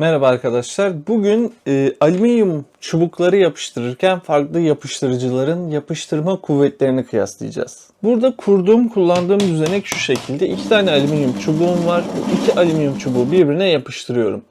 Merhaba arkadaşlar. Bugün e, alüminyum çubukları yapıştırırken farklı yapıştırıcıların yapıştırma kuvvetlerini kıyaslayacağız. Burada kurduğum, kullandığım düzenek şu şekilde. İki tane alüminyum çubuğum var. Bu iki alüminyum çubuğu birbirine yapıştırıyorum.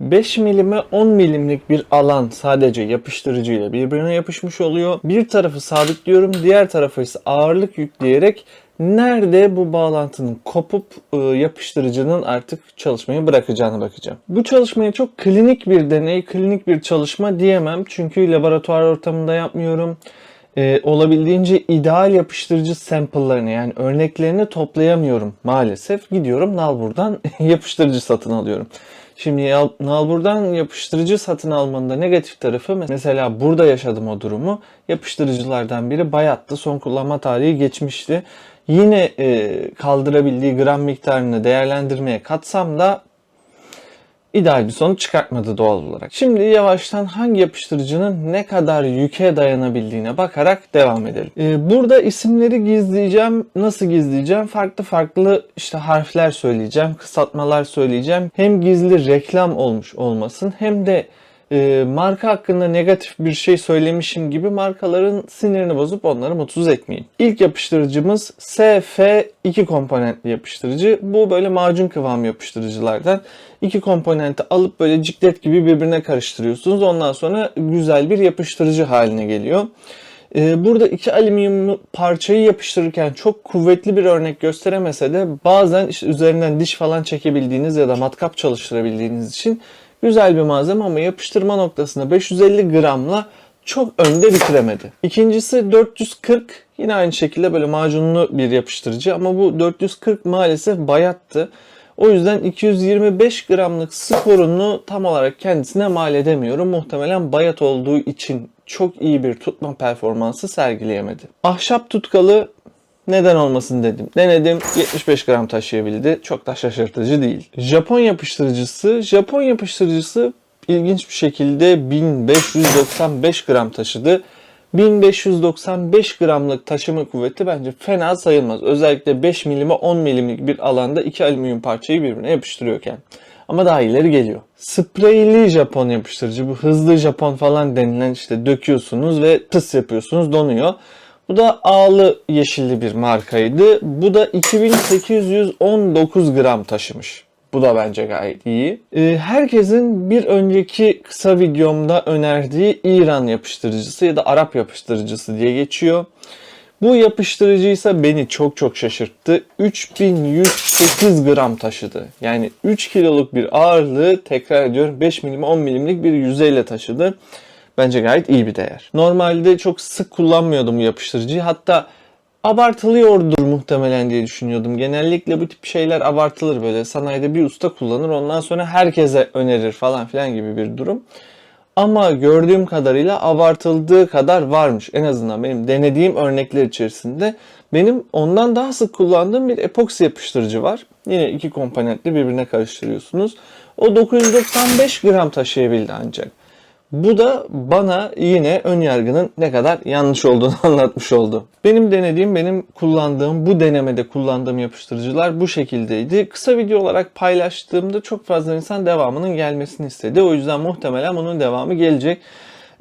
5 milime 10 milimlik bir alan sadece yapıştırıcıyla birbirine yapışmış oluyor. Bir tarafı sabitliyorum, diğer tarafa ise ağırlık yükleyerek nerede bu bağlantının kopup e, yapıştırıcının artık çalışmayı bırakacağını bakacağım. Bu çalışmaya çok klinik bir deney, klinik bir çalışma diyemem. Çünkü laboratuvar ortamında yapmıyorum. E, olabildiğince ideal yapıştırıcı sample'larını yani örneklerini toplayamıyorum maalesef. Gidiyorum Nalbur'dan yapıştırıcı satın alıyorum. Şimdi Nalbur'dan yapıştırıcı satın almanın da negatif tarafı mesela burada yaşadım o durumu. Yapıştırıcılardan biri bayattı. Son kullanma tarihi geçmişti. Yine e, kaldırabildiği gram miktarını değerlendirmeye katsam da ideal bir sonuç çıkartmadı doğal olarak. Şimdi yavaştan hangi yapıştırıcının ne kadar yüke dayanabildiğine bakarak devam edelim. Ee, burada isimleri gizleyeceğim. Nasıl gizleyeceğim? Farklı farklı işte harfler söyleyeceğim, kısaltmalar söyleyeceğim. Hem gizli reklam olmuş olmasın hem de e, marka hakkında negatif bir şey söylemişim gibi markaların sinirini bozup onları mutsuz etmeyeyim. İlk yapıştırıcımız SF2 komponentli yapıştırıcı. Bu böyle macun kıvamı yapıştırıcılardan. İki komponenti alıp böyle ciklet gibi birbirine karıştırıyorsunuz. Ondan sonra güzel bir yapıştırıcı haline geliyor. Ee, Burada iki alüminyum parçayı yapıştırırken çok kuvvetli bir örnek gösteremese de bazen işte üzerinden diş falan çekebildiğiniz ya da matkap çalıştırabildiğiniz için güzel bir malzeme ama yapıştırma noktasında 550 gramla çok önde bitiremedi. İkincisi 440 yine aynı şekilde böyle macunlu bir yapıştırıcı ama bu 440 maalesef bayattı. O yüzden 225 gramlık skorunu tam olarak kendisine mal edemiyorum. Muhtemelen bayat olduğu için çok iyi bir tutma performansı sergileyemedi. Ahşap tutkalı neden olmasın dedim. Denedim 75 gram taşıyabildi. Çok da şaşırtıcı değil. Japon yapıştırıcısı. Japon yapıştırıcısı ilginç bir şekilde 1595 gram taşıdı. 1595 gramlık taşıma kuvveti bence fena sayılmaz. Özellikle 5 milime 10 milimlik bir alanda iki alüminyum parçayı birbirine yapıştırıyorken. Ama daha ileri geliyor. Spreyli Japon yapıştırıcı. Bu hızlı Japon falan denilen işte döküyorsunuz ve tıs yapıyorsunuz donuyor. Bu da ağlı yeşilli bir markaydı. Bu da 2819 gram taşımış. Bu da bence gayet iyi. Ee, herkesin bir önceki kısa videomda önerdiği İran yapıştırıcısı ya da Arap yapıştırıcısı diye geçiyor. Bu yapıştırıcı ise beni çok çok şaşırttı. 3108 gram taşıdı. Yani 3 kiloluk bir ağırlığı tekrar ediyorum 5 milim 10 milimlik bir yüzeyle taşıdı. Bence gayet iyi bir değer. Normalde çok sık kullanmıyordum bu yapıştırıcıyı. Hatta abartılıyordur muhtemelen diye düşünüyordum. Genellikle bu tip şeyler abartılır böyle. Sanayide bir usta kullanır ondan sonra herkese önerir falan filan gibi bir durum. Ama gördüğüm kadarıyla abartıldığı kadar varmış. En azından benim denediğim örnekler içerisinde. Benim ondan daha sık kullandığım bir epoksi yapıştırıcı var. Yine iki komponentli birbirine karıştırıyorsunuz. O 995 gram taşıyabildi ancak. Bu da bana yine ön yargının ne kadar yanlış olduğunu anlatmış oldu. Benim denediğim, benim kullandığım, bu denemede kullandığım yapıştırıcılar bu şekildeydi. Kısa video olarak paylaştığımda çok fazla insan devamının gelmesini istedi. O yüzden muhtemelen bunun devamı gelecek.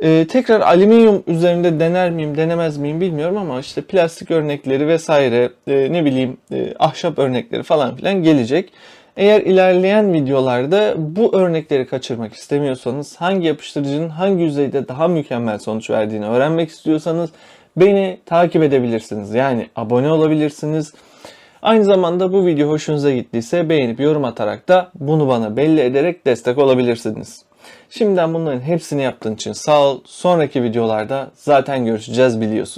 Ee, tekrar alüminyum üzerinde dener miyim, denemez miyim bilmiyorum ama işte plastik örnekleri vesaire, e, ne bileyim e, ahşap örnekleri falan filan gelecek. Eğer ilerleyen videolarda bu örnekleri kaçırmak istemiyorsanız, hangi yapıştırıcının hangi yüzeyde daha mükemmel sonuç verdiğini öğrenmek istiyorsanız beni takip edebilirsiniz. Yani abone olabilirsiniz. Aynı zamanda bu video hoşunuza gittiyse beğenip yorum atarak da bunu bana belli ederek destek olabilirsiniz. Şimdiden bunların hepsini yaptığın için sağ ol. Sonraki videolarda zaten görüşeceğiz biliyorsun.